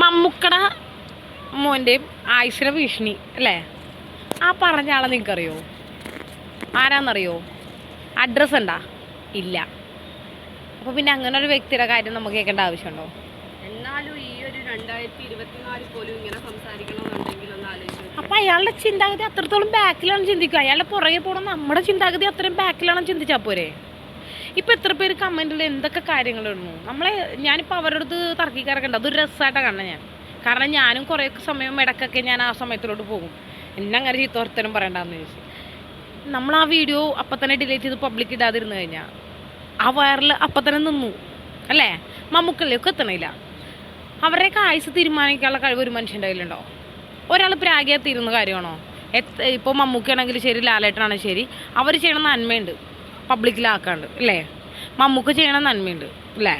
മമ്മുക്കട മോന്റെയും ആയിശ്വര ഭീഷണി അല്ലേ? ആ പറഞ്ഞ ആളെ നിങ്ങൾക്കറിയോ? ആരാന്നറിയോ? അഡ്രസ്സ് ഉണ്ടാ? ഇല്ല. അപ്പോൾ പിന്നെ അങ്ങനെ ഒരു വ്യക്തിയുടെ കാര്യം നമുക്ക് കേൾക്കേണ്ട ആവശ്യമുണ്ടോ? എന്നാലും ഈ ഒരു രണ്ടായിരത്തി ഇരുപത്തിനാലിൽ പോലും ഇങ്ങനെ സംസാരിക്കണമെന്നുണ്ടെങ്കിൽ ഒന്ന് ആലോചിച്ച്. അപ്പം അയാളുടെ ചിന്താഗതി അത്രത്തോളം ബാക്കിലാണ് ചിന്തിക്കുക അയാളുടെ പുറകെ പോകണം നമ്മുടെ ചിന്താഗതി അത്രയും ബാക്കിലാണ് ചിന്തിച്ചാൽ പോരെ? ഇപ്പം എത്ര പേര് കമന്റിൽ എന്തൊക്കെ കാര്യങ്ങൾ ഇടുന്നു? നമ്മളെ ഞാനിപ്പോൾ അവരോട് തർക്കിക്കാറൊക്കെ അതൊരു രസമായിട്ടാണ് കാണുന്നത് ഞാൻ. കാരണം ഞാനും കുറേ സമയം ഇടക്കൊക്കെ ഞാൻ ആ സമയത്തിലോട്ട് പോകും. എന്നെ അങ്ങനെ ചീത്ത ഒരുത്തരം പറയണ്ടെന്ന് ചോദിച്ചു. നമ്മൾ ആ വീഡിയോ അപ്പം തന്നെ ഡിലീറ്റ് ചെയ്ത് പബ്ലിക് ഇടാതിരുന്നു കഴിഞ്ഞാൽ ആ വയറിൽ അപ്പം തന്നെ നിന്നു. അല്ലേ? മമ്മൂക്കളിലേക്ക് എത്തണില്ല. അവരുടെയൊക്കെ ആയുസ് തീരുമാനിക്കാനുള്ള കഴിവ് ഒരു മനുഷ്യന്റെ കയ്യിലുണ്ടോ? ഒരാൾ പ്രാഗിയാ തീരുന്ന കാര്യമാണോ? എത്ര ഇപ്പോൾ മമ്മൂക്കാണെങ്കിലും ശരി ലാലേട്ടനാണെങ്കിലും ശരി അവർ ചെയ്യണ നന്മയുണ്ട്. പബ്ലിക്കിലാക്കാണ്ട് അല്ലേ? മമ്മൂക്ക് ചെയ്യണ നന്മയുണ്ട് അല്ലേ?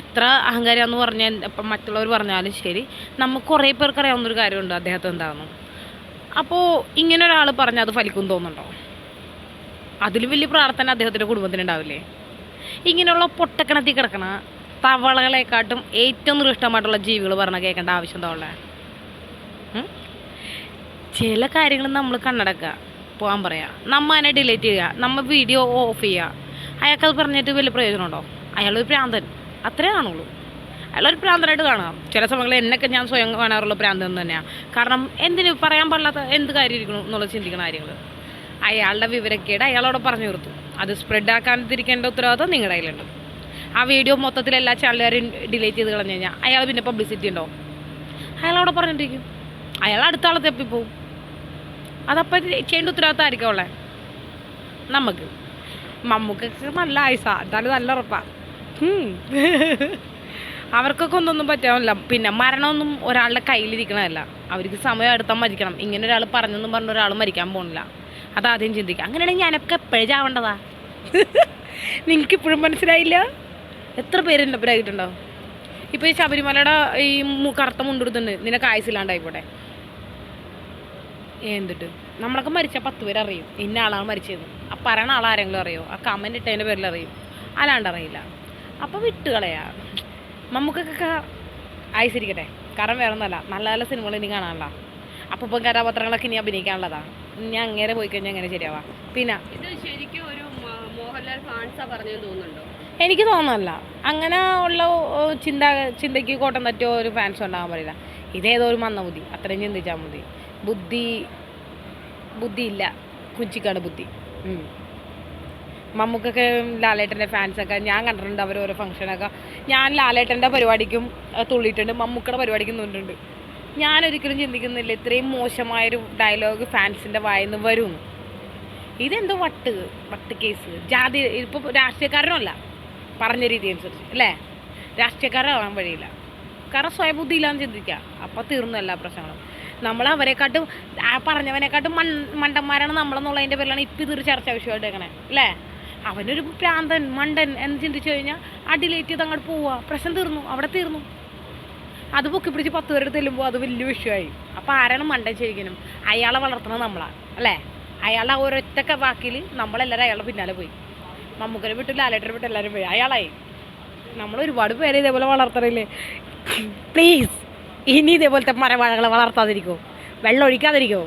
എത്ര അഹങ്കാരിയാന്ന് പറഞ്ഞാൽ ഇപ്പം മറ്റുള്ളവർ പറഞ്ഞാലും ശരി. നമുക്ക് കുറേ പേർക്ക് അറിയാവുന്നൊരു കാര്യമുണ്ട് അദ്ദേഹത്തെ എന്താണെന്ന്. അപ്പോൾ ഇങ്ങനെ ഒരാൾ പറഞ്ഞാൽ അത് ഫലിക്കും തോന്നുന്നുണ്ടോ? അതിൽ വലിയ പ്രാർത്ഥന അദ്ദേഹത്തിന്റെ കുടുംബത്തിന് ഉണ്ടാവില്ലേ? ഇങ്ങനെയുള്ള പൊട്ടക്കിണത്തിൽ കിടക്കണ തവളകളെക്കാട്ടും ഏറ്റവും നികൃഷ്ടമായിട്ടുള്ള ജീവികൾ പറഞ്ഞാൽ കേൾക്കേണ്ട ആവശ്യം എന്താ ഉള്ളത്? ചില കാര്യങ്ങൾ നമ്മൾ കണ്ണടക്കുക. പോകാൻ പറയാം. നമ്മ അതിനെ ഡിലീറ്റ് ചെയ്യുക നമ്മൾ വീഡിയോ ഓഫ് ചെയ്യുക അയാൾക്കത് പറഞ്ഞിട്ട് വലിയ പ്രയോജനമുണ്ടോ അയാളൊരു പ്രാന്തൻ. അത്രേ കാണുള്ളൂ. അയാളൊരു പ്രാന്തനായിട്ട് കാണാം. ചില സമയങ്ങളിൽ എന്നൊക്കെ ഞാൻ സ്വയം കാണാറുള്ള പ്രാന്തൻ തന്നെയാണ് കാരണം എന്തിന് പറയാൻ പാടില്ലാത്ത എന്ത് കാര്യം ഇരിക്കണം എന്നുള്ളത് ചിന്തിക്കുന്ന കാര്യങ്ങൾ അയാളുടെ വിവരക്കേട് അയാളോട് പറഞ്ഞു കൊടുത്തു. അത് സ്പ്രെഡ് ആക്കാതിരിക്കേണ്ട ഉത്തരവാദിത്വം നിങ്ങളുടെ കയ്യിലുണ്ട്. ആ വീഡിയോ മൊത്തത്തിൽ എല്ലാ ചാനലുകാരും ഡിലീറ്റ് ചെയ്ത് കളഞ്ഞു കഴിഞ്ഞാൽ അയാൾ പിന്നെ പബ്ലിസിറ്റി ഉണ്ടോ? അയാളവിടെ പറഞ്ഞിട്ടിരിക്കും. അയാൾ അടുത്ത ആളെ തെപ്പിപ്പോവും. അതപ്പം ചെയ്യേണ്ട ഉത്തരവാദിത്തമായിരിക്കും അവളെ. നമുക്ക്. മമ്മൂക്കൊക്കെ നല്ല ആയുസ. എന്തായാലും നല്ല ഉറപ്പാ. അവർക്കൊക്കെ ഒന്നൊന്നും പറ്റാമല്ല പിന്നെ മരണമൊന്നും ഒരാളുടെ കയ്യിലിരിക്കണമല്ല അവർക്ക് സമയം അടുത്താൽ മരിക്കണം. ഇങ്ങനെ ഒരാൾ പറഞ്ഞെന്നും പറഞ്ഞ ഒരാൾ മരിക്കാൻ പോകണില്ല അതാദ്യം ചിന്തിക്കുക അങ്ങനെയാണെങ്കിൽ ഞാനൊക്കെ എപ്പോഴും നിങ്ങൾക്ക് ഇപ്പോഴും മനസ്സിലായില്ല? എത്ര പേര് എന്റെ ഒപ്പരായിട്ടുണ്ടാവും ഇപ്പോൾ ഈ ശബരിമലയുടെ ഈ കറുത്ത മുണ്ടെടുത്തുണ്ട്. നിനക്ക് ആയുസില്ലാണ്ടായിപ്പോട്ടെ എന്തിട്ട്? നമ്മളൊക്കെ മരിച്ച പത്ത് പേര് അറിയും. ഇന്ന ആളാണ് മരിച്ചത്. ആ പറയണ ആളാരെങ്കിലും അറിയോ? ആ കമന്റ് ഇട്ടതിന്റെ പേരിൽ അറിയും. അല്ലാണ്ട് അറിയില്ല. അപ്പോൾ വിട്ടുകളയാ. നമുക്കൊക്കെ അയച്ചിരിക്കട്ടെ കാരണം വേറെ ഒന്നല്ല നല്ല നല്ല സിനിമകൾ ഇനി കാണാനല്ല അപ്പോൾ ഇപ്പം കഥാപാത്രങ്ങളൊക്കെ ഇനി അഭിനയിക്കാനുള്ളതാ. ഇനി അങ്ങനെ പോയി കഴിഞ്ഞാൽ എങ്ങനെ ശരിയാവാ? പിന്നെ ഇത് ശരിക്കും ഒരു മോഹൻലാൽ ഫാൻസാ പറഞ്ഞു തോന്നുന്നുണ്ടോ? എനിക്ക് തോന്നുന്നില്ല അങ്ങനെ ഉള്ള ചിന്ത ചിന്തയ്ക്ക് കോട്ടം തറ്റോ ഒരു ഫാൻസ് ഉണ്ടാകാൻ പറയില്ല ഇതേതോ ഒരു മന്ദബുദ്ധി. അത്രയും ചിന്തിച്ചാൽ മതി. ബുദ്ധി ബുദ്ധിയില്ല. കുഞ്ചിക്കാട് ബുദ്ധി. മമ്മൂക്കൊക്കെ ലാലേട്ടന്റെ ഫാൻസൊക്കെ ഞാൻ കണ്ടിട്ടുണ്ട്. അവർ ഓരോ ഫംഗ്ഷനൊക്കെ ഞാൻ ലാലേട്ടന്റെ പരിപാടിക്കും തുള്ളിയിട്ടുണ്ട്. മമ്മൂക്കയുടെ പരിപാടിക്കും തുള്ളിയിട്ടുണ്ട് ഞാനൊരിക്കലും ചിന്തിക്കുന്നില്ല. ഇത്രയും മോശമായൊരു ഡയലോഗ് ഫാൻസിന്റെ വായിന്ന് വരും. ഇതെന്തോ വട്ട് വട്ട് കേസ് ജാതി ഇപ്പോൾ രാഷ്ട്രീയക്കാരനല്ല. പറഞ്ഞ രീതി അനുസരിച്ച് അല്ലേ? രാഷ്ട്രീയക്കാരാവാൻ വഴിയില്ല. കാരണം സ്വയം ബുദ്ധിയില്ലാന്ന് ചിന്തിക്കുക. അപ്പോൾ തീർന്നു എല്ലാ പ്രശ്നങ്ങളും. നമ്മൾ അവരെക്കാട്ടും ആ പറഞ്ഞവനെക്കാട്ടും മൺ മണ്ടന്മാരാണ് നമ്മളെന്നുള്ളതിന്റെ പേരിലാണ് ഇപ്പം ഇതൊരു ചർച്ച വിഷയമായിട്ട് വെക്കണേ അല്ലേ? അവനൊരു പ്രാന്തൻ മണ്ടൻ എന്ന് ചിന്തിച്ചു കഴിഞ്ഞാൽ ആ ഡിലേറ്റ് ചെയ്ത് അങ്ങോട്ട് പോവുക പ്രശ്നം തീർന്നു അവിടെ തീർന്നു. അത് പൊക്കി പിടിച്ച് പത്ത് പേരുടെ തെല്ലുമ്പോൾ അത് വലിയ വിഷയമായി. അപ്പോൾ ആരാണ് മണ്ടൻ ശരിക്കും? അയാളെ വളർത്തുന്നത് നമ്മളാണ് അല്ലേ? അയാളെ ഒരൊറ്റ വാക്കിൽ നമ്മളെല്ലാവരും അയാളുടെ പിന്നാലെ പോയി. മമ്മൂക്കനെ വിട്ടു ലാലേട്ടനെ വിട്ടു എല്ലാവരും പോയി. അയാളായി. നമ്മൾ ഒരുപാട് പേരെ ഇതേപോലെ വളർത്തണില്ലേ? പ്ലീസ് ഇനി ഇതേപോലത്തെ മരവാഴകളെ വളർത്താതിരിക്കോ. വെള്ളം ഒഴിക്കാതിരിക്കോ